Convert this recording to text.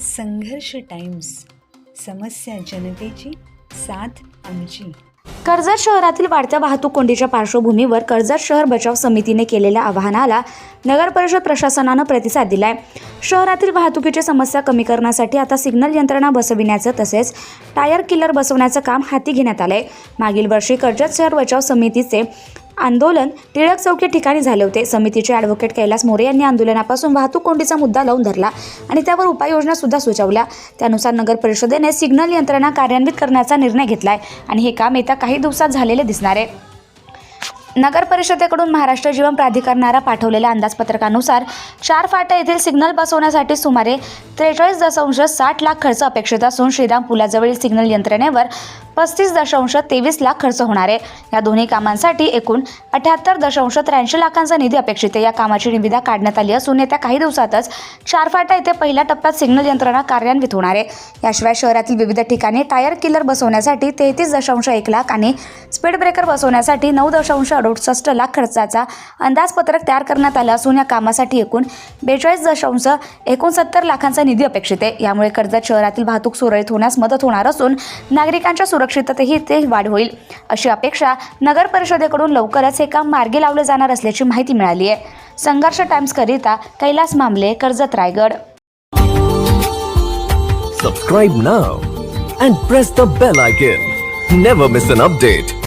संघर्ष टाइम्स समस्या जनतेची साथ आमची. कर्जत शहरातील वाढत्या वाहतूक कोंडीच्या पार्श्वभूमीवर कर्जत शहर बचाव समितीने केलेल्या आवाहनाला नगर परिषद प्रशासनानं प्रतिसाद दिलाय. शहरातील वाहतुकीची समस्या कमी करण्यासाठी आता सिग्नल यंत्रणा बसविण्याचं तसेच टायर किलर बसवण्याचं काम हाती घेण्यात आलंय. मागील वर्षी कर्जत शहर बचाव समितीचे आंदोलन टिळक चौकी ठिकाणी झाले होते. समितीचे ॲडव्होकेट कैलास मोरे यांनी आंदोलनापासून वाहतूक कोंडीचा मुद्दा लावून धरला आणि त्यावर उपाययोजना सुद्धा सुचवल्या. त्यानुसार नगर परिषदेने सिग्नल यंत्रणा कार्यान्वित करण्याचा निर्णय घेतला आहे आणि हे काम येत्या काही दिवसात झालेले दिसणार आहे. नगर परिषदेकडून महाराष्ट्र जीवन प्राधिकरणाला पाठवलेल्या अंदाजपत्रकानुसार चार फाटा येथील सिग्नल बसवण्यासाठी सुमारे त्रेचाळीस दशांश साठ लाख खर्च अपेक्षित असून श्रीराम पुलाजवळील सिग्नल यंत्रणेवर पस्तीस दशांश तेवीस लाख खर्च होणार आहे. या दोन्ही कामांसाठी एकूण अठ्याहत्तर दशांश त्र्याऐंशी लाखांचा निधी अपेक्षित आहे. या कामाची निविदा काढण्यात आली असून येत्या काही दिवसातच चारफाटा येथे पहिल्या टप्प्यात सिग्नल यंत्रणा कार्यान्वित होणार आहे. याशिवाय शहरातील विविध ठिकाणी टायर किलर बसवण्यासाठी तेहतीस दशांश एक लाख आणि स्पीड ब्रेकर बसवण्यासाठी नऊ दशांश अडुसष्ट लाख खर्चाचा अंदाजपत्रक तयार करण्यात आलं असून या कामासाठी एकूण बेचाळीस दशांश एकोणसत्तर लाखांचा निधी अपेक्षित आहे. यामुळे कर्जत शहरातील वाहतूक सुरळीत होण्यास मदत होणार असून नागरिकांच्या सुरक्षिततेही ते वाढ होईल. अशी अपेक्षा नगर परिषदेकडून लवकरच हे काम मार्गी लावले जाणार असल्याची माहिती मिळाली आहे. संघर्ष टाइम्सकरिता Kailas Mamle Karjat Raigad. Subscribe now and press the bell icon never miss an update